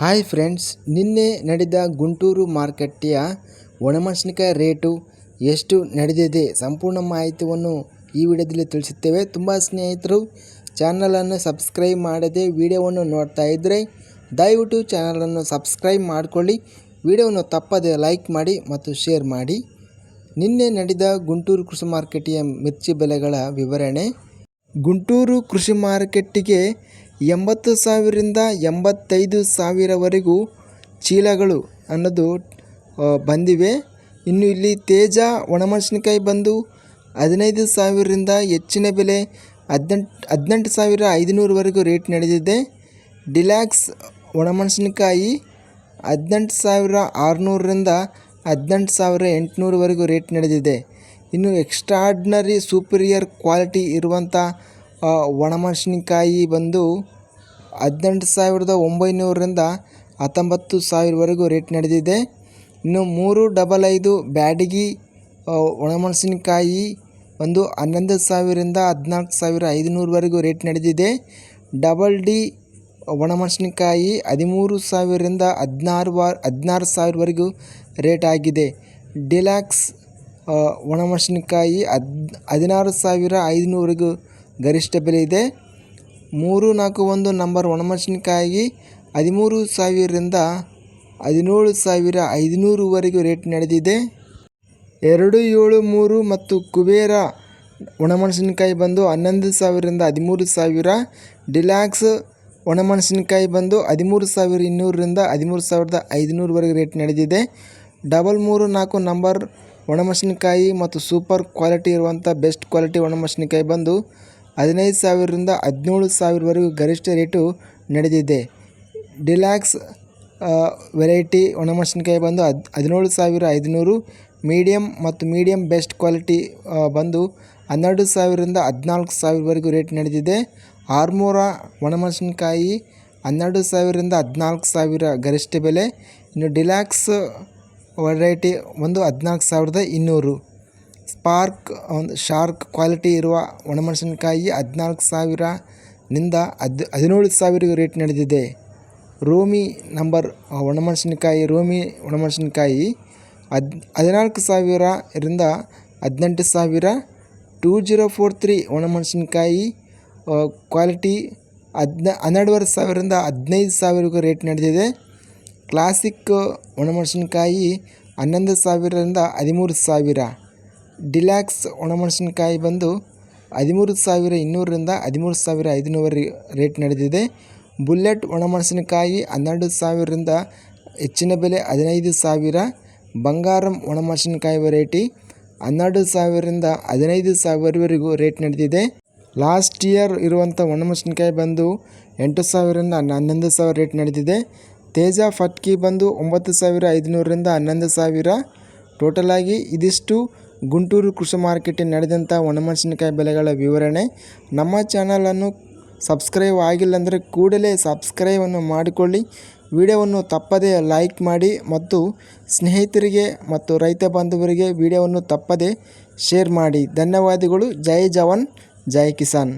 Hi friends ನಿನ್ನೆ ನಡೆದ ಗುಂಟೂರು ಮಾರುಕಟ್ಟೆಯ ಒಣಮೆಣಸಿನಕಾಯಿ ರೇಟು ಎಷ್ಟು ನಡೆದಿದೆ ಸಂಪೂರ್ಣ ಮಾಹಿತಿಯನ್ನು ಈ ವಿಡಿಯೋದಲ್ಲಿ ತಿಳಿಸುತ್ತೇವೆ. ತುಂಬ ಸ್ನೇಹಿತರು ಚಾನಲನ್ನು ಸಬ್ಸ್ಕ್ರೈಬ್ ಮಾಡದೆ ವಿಡಿಯೋವನ್ನು ನೋಡ್ತಾ ಇದ್ದರೆ ದಯವಿಟ್ಟು ಚಾನಲನ್ನು ಸಬ್ಸ್ಕ್ರೈಬ್ ಮಾಡಿಕೊಳ್ಳಿ, ವಿಡಿಯೋವನ್ನು ತಪ್ಪದೆ ಲೈಕ್ ಮಾಡಿ ಮತ್ತು ಶೇರ್ ಮಾಡಿ. ನಿನ್ನೆ ನಡೆದ ಗುಂಟೂರು ಕೃಷಿ ಮಾರುಕಟ್ಟೆಯ ಮಿರ್ಚಿ ಬೆಲೆಗಳ ವಿವರಣೆ. ಗುಂಟೂರು ಕೃಷಿ ಮಾರುಕಟ್ಟೆಗೆ ಎಂಬತ್ತು ಸಾವಿರದಿಂದ ಎಂಬತ್ತೈದು ಸಾವಿರವರೆಗೂ ಚೀಲಗಳು ಅನ್ನೋದು ಬಂದಿವೆ. ಇನ್ನು ಇಲ್ಲಿ ತೇಜ ಒಣಮೆಣಸಿನಕಾಯಿ ಬಂದು ಹದಿನೈದು ಸಾವಿರದಿಂದ ಹೆಚ್ಚಿನ ಬೆಲೆ ಹದಿನೆಂಟು ಹದಿನೆಂಟು ಸಾವಿರ ಐದುನೂರವರೆಗೂ ರೇಟ್ ನಡೆದಿದೆ. ಡಿಲ್ಯಾಕ್ಸ್ ಒಣಮೆಣಸಿನಕಾಯಿ ಹದಿನೆಂಟು ಸಾವಿರ ಆರುನೂರರಿಂದ ಹದಿನೆಂಟು ಸಾವಿರ ಎಂಟುನೂರವರೆಗೂ ರೇಟ್ ನಡೆದಿದೆ. ಇನ್ನು ಎಕ್ಸ್ಟ್ರಾಡ್ನರಿ ಸೂಪೀರಿಯರ್ ಕ್ವಾಲಿಟಿ ಇರುವಂಥ ಒಣಮೆಣಸಿನಕಾಯಿ ಬಂದು ಹದಿನೆಂಟು ಸಾವಿರದ ಒಂಬೈನೂರರಿಂದ ಹತ್ತೊಂಬತ್ತು ಸಾವಿರವರೆಗೂ ರೇಟ್ ನಡೆದಿದೆ. ಇನ್ನು ಮೂರು ಡಬಲ್ ಐದು ಬ್ಯಾಡಗಿ ಒಣಮೆಣಸಿನಕಾಯಿ ಒಂದು ಹನ್ನೊಂದು ಸಾವಿರದಿಂದ ಹದಿನಾಲ್ಕು ಸಾವಿರ ಐದುನೂರವರೆಗೂ ರೇಟ್ ನಡೆದಿದೆ. ಡಬಲ್ ಡಿ ಒಣಮೆಣಸಿನಕಾಯಿ ಹದಿಮೂರು ಸಾವಿರದಿಂದ ಹದಿನಾರು ವಾರ ಹದಿನಾರು ಸಾವಿರವರೆಗೂ ರೇಟ್ ಆಗಿದೆ. ಡಿಲ್ಯಾಕ್ಸ್ ಒಣಮೆಣಸಿನಕಾಯಿ ಹದ್, ಹದಿನಾರು ಸಾವಿರ ಐದುನೂರವರೆಗೂ ಗರಿಷ್ಠ ಬೆಲೆ ಇದೆ. ಮೂರು ನಾಲ್ಕು ಒಂದು ನಂಬರ್ ಒಣಮೆಣಸಿನಕಾಯಿ ಹದಿಮೂರು ಸಾವಿರದಿಂದ ಹದಿನೇಳು ಸಾವಿರ ಐದುನೂರುವರೆಗೂ ರೇಟ್ ನಡೆದಿದೆ. ಎರಡು, ಏಳು, ಮೂರು ಮತ್ತು ಕುಬೇರ ಒಣಮೆಣಸಿನಕಾಯಿ ಬಂದು ಹನ್ನೊಂದು ಸಾವಿರದಿಂದ ಹದಿಮೂರು ಸಾವಿರ. ಡಿಲ್ಯಾಕ್ಸ್ ಒಣಮೆಣಸಿನಕಾಯಿ ಬಂದು ಹದಿಮೂರು ಸಾವಿರ ಇನ್ನೂರರಿಂದ ಹದಿಮೂರು ಸಾವಿರದ ಐದುನೂರವರೆಗೆ ರೇಟ್ ನಡೆದಿದೆ. ಡಬಲ್ ಮೂರು ನಾಲ್ಕು ನಂಬರ್ ಒಣಮೆಣಸಿನಕಾಯಿ ಮತ್ತು ಸೂಪರ್ ಕ್ವಾಲಿಟಿ ಇರುವಂಥ ಬೆಸ್ಟ್ ಕ್ವಾಲಿಟಿ ಒಣಮೆಣಸಿನಕಾಯಿ ಬಂದು ಹದಿನೈದು ಸಾವಿರದಿಂದ ಹದಿನೇಳು ಸಾವಿರವರೆಗೂ ಗರಿಷ್ಠ ರೇಟು ನಡೆದಿದೆ. ಡಿಲ್ಯಾಕ್ಸ್ ವೆರೈಟಿ ಒಣಮೆಣಸಿನ್ಕಾಯಿ ಬಂದು ಹದ್, ಹದಿನೇಳು ಸಾವಿರ ಐದುನೂರು ಮೀಡಿಯಮ್ ಮತ್ತು ಮೀಡಿಯಮ್ ಬೆಸ್ಟ್ ಕ್ವಾಲಿಟಿ ಬಂದು ಹನ್ನೆರಡು ಸಾವಿರದಿಂದ ಹದಿನಾಲ್ಕು ಸಾವಿರವರೆಗೂ ರೇಟ್ ನಡೆದಿದೆ. ಆರ್ಮೂರ ಒಣಮೆಣಸಿನಕಾಯಿ ಹನ್ನೆರಡು ಸಾವಿರದಿಂದ ಹದಿನಾಲ್ಕು ಸಾವಿರ ಗರಿಷ್ಠ ಬೆಲೆ. ಇನ್ನು ಡಿಲ್ಯಾಕ್ಸ್ ವೆರೈಟಿ ಒಂದು ಹದಿನಾಲ್ಕು ಸಾವಿರದ ಇನ್ನೂರು. ಸ್ಪಾರ್ಕ್, ಒಂದು ಶಾರ್ಕ್ ಕ್ವಾಲಿಟಿ ಇರುವ ಒಣಮೆಣಸಿನಕಾಯಿ ಹದಿನಾಲ್ಕು ಸಾವಿರನಿಂದ ಹದ್, ಹದಿನೇಳು ಸಾವಿರ ರೇಟ್ ನಡೆದಿದೆ. ರೋಮಿ ನಂಬರ್ ಒಣಮೆಣಸಿನಕಾಯಿ, ರೋಮಿ ಒಣಮೆಣಸಿನಕಾಯಿ ಹದ್, ಹದಿನಾಲ್ಕು ಸಾವಿರದಿಂದ ಹದಿನೆಂಟು ಸಾವಿರ. ಟೂ ಜೀರೋ ಫೋರ್ ತ್ರೀ ಒಣಮೆಣಸಿನಕಾಯಿ ಕ್ವಾಲಿಟಿ ಹದಿನ, ಹನ್ನೆರಡುವರೆ ಸಾವಿರದಿಂದ ಹದಿನೈದು ಸಾವಿರಕ್ಕೂ ರೇಟ್ ನಡೆದಿದೆ. ಕ್ಲಾಸಿಕ್ ಒಣಮೆಣಸಿನಕಾಯಿ ಹನ್ನೊಂದು ಸಾವಿರದಿಂದ ಹದಿಮೂರು ಸಾವಿರ. ಡಿಲ್ಯಾಕ್ಸ್ ಒಣಮೆಣಸಿನಕಾಯಿ ಬಂದು ಹದಿಮೂರು ಸಾವಿರ ಇನ್ನೂರರಿಂದ ಹದಿಮೂರು ಸಾವಿರ ಐದುನೂರು ರೇಟ್ ನಡೆದಿದೆ. ಬುಲೆಟ್ ಒಣಮೆಣಸಿನಕಾಯಿ ಹನ್ನೆರಡು ಸಾವಿರದಿಂದ ಹೆಚ್ಚಿನ ಬೆಲೆ ಹದಿನೈದು ಸಾವಿರ. ಬಂಗಾರಂ ಒಣಮೆಣಸಿನಕಾಯಿ ವೆರೈಟಿ ಹನ್ನೆರಡು ಸಾವಿರದಿಂದ ಹದಿನೈದು ಸಾವಿರವರೆಗೂ ರೇಟ್ ನಡೆದಿದೆ. ಲಾಸ್ಟ್ ಇಯರ್ ಇರುವಂಥ ಒಣಮೆಣಸಿನಕಾಯಿ ಬಂದು ಎಂಟು ಸಾವಿರದಿಂದ ಹನ್ನೊಂದು ಸಾವಿರ ರೇಟ್ ನಡೆದಿದೆ. ತೇಜ ಫಟ್ಕಿ ಬಂದು ಒಂಬತ್ತು ಸಾವಿರ ಐದುನೂರರಿಂದ ಹನ್ನೊಂದು ಸಾವಿರ. ಟೋಟಲಾಗಿ ಇದಿಷ್ಟು ಗುಂಟೂರು ಕೃಷಿ ಮಾರ್ಕೆಟ್ ನಡೆದಂಥ ಒಣಮೆಣಸಿನಕಾಯಿ ಬೆಲೆಗಳ ವಿವರಣೆ. ನಮ್ಮ ಚಾನಲನ್ನು ಸಬ್ಸ್ಕ್ರೈಬ್ ಆಗಿಲ್ಲ ಅಂದರೆ ಕೂಡಲೇ ಸಬ್ಸ್ಕ್ರೈಬನ್ನು ಮಾಡಿಕೊಳ್ಳಿ. ವಿಡಿಯೋವನ್ನು ತಪ್ಪದೇ ಲೈಕ್ ಮಾಡಿ ಮತ್ತು ಸ್ನೇಹಿತರಿಗೆ ಮತ್ತು ರೈತ ಬಾಂಧವರಿಗೆ ವಿಡಿಯೋವನ್ನು ತಪ್ಪದೇ ಶೇರ್ ಮಾಡಿ. ಧನ್ಯವಾದಗಳು. ಜೈ ಜವಾನ್. ಜೈ ಕಿಸಾನ್.